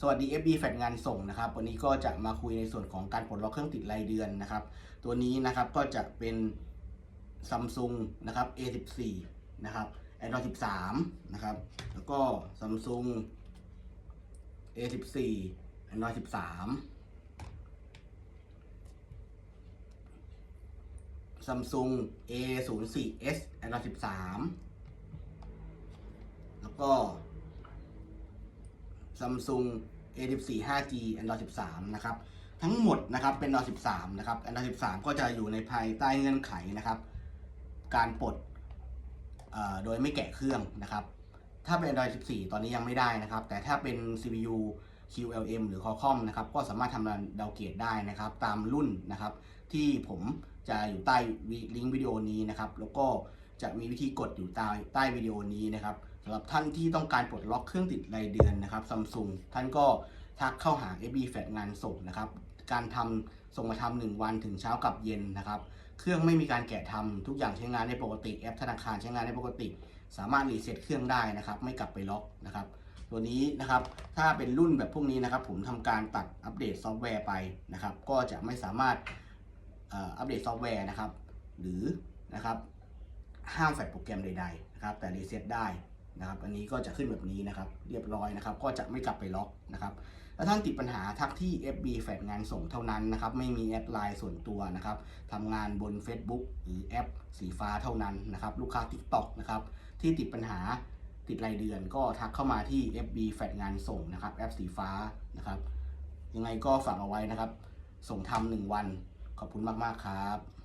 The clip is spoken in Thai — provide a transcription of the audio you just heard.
สวัสดี FB แฟดงานส่งนะครับ วันนี้ก็จะมาคุยในส่วนของการปลดล็อกเครื่องติดรายเดือนนะครับ ตัวนี้นะครับก็จะเป็น Samsung นะครับ A14 นะครับ Android 13 นะครับ แล้วก็ Samsung A14 Android 13 Samsung A04s Android 13 แล้วก็ Samsung A14 5G Android 13 นะครับ ทั้งหมดนะครับเป็น Android 13 นะครับ Android 13 ก็จะอยู่ในภายใต้เงื่อนไขนะครับ การปลดโดยไม่แกะเครื่องนะครับ ถ้าเป็น Android 14 ตอนนี้ยังไม่ได้นะครับ แต่ถ้าเป็น CPU QLM หรือ Qualcomm นะครับ ก็สามารถทำดาวเกตได้นะครับ ตามรุ่นนะครับ ที่ผมจะอยู่ใต้ลิงก์วิดีโอนี้นะครับ แล้วก็ จะมีวิธีกดอยู่ใต้ใต้วิดีโอนี้นะครับสำหรับท่านที่ต้องการปลดล็อกเครื่องติดรายเดือนนะครับซัมซุงท่านก็ทักเข้าหา FB แฟดงานส่งนะครับ การทำส่งมาทำหนึ่งวันถึงเช้ากับเย็นนะครับ เครื่องไม่มีการแกะทำทุกอย่างใช้งานได้ปกติแอปธนาคารใช้งานได้ปกติ สามารถรีเซ็ตเครื่องได้นะครับ ไม่กลับไปล็อกนะครับ ตัวนี้นะครับถ้าเป็นรุ่นแบบพวกนี้นะครับ ผมทำการตัดอัปเดตซอฟต์แวร์ไปนะครับ ก็จะไม่สามารถอัปเดตซอฟต์แวร์นะครับ หรือนะครับ ห้ามแฟลชโปรแกรมใดๆนะครับแต่รีเซ็ตได้นะครับอันนี้ก็จะขึ้นแบบนี้นะครับเรียบร้อยนะครับก็จะไม่กลับไปล็อกนะครับถ้าท่านติดปัญหาทักที่ FB แฟลชงานส่งเท่านั้นนะครับไม่มีแอดไลน์ส่วนตัวนะครับทำงานบน Facebook หรือแอปสีฟ้าเท่านั้นนะครับลูกค้า TikTok นะครับที่ติดปัญหาติดรายเดือนก็ทักเข้ามาที่ FB แฟดงานส่งนะครับแอปสีฟ้านะครับยังไงก็ฝากเอาไว้นะครับ ส่งทำหนึ่งวันขอบคุณมากๆครับ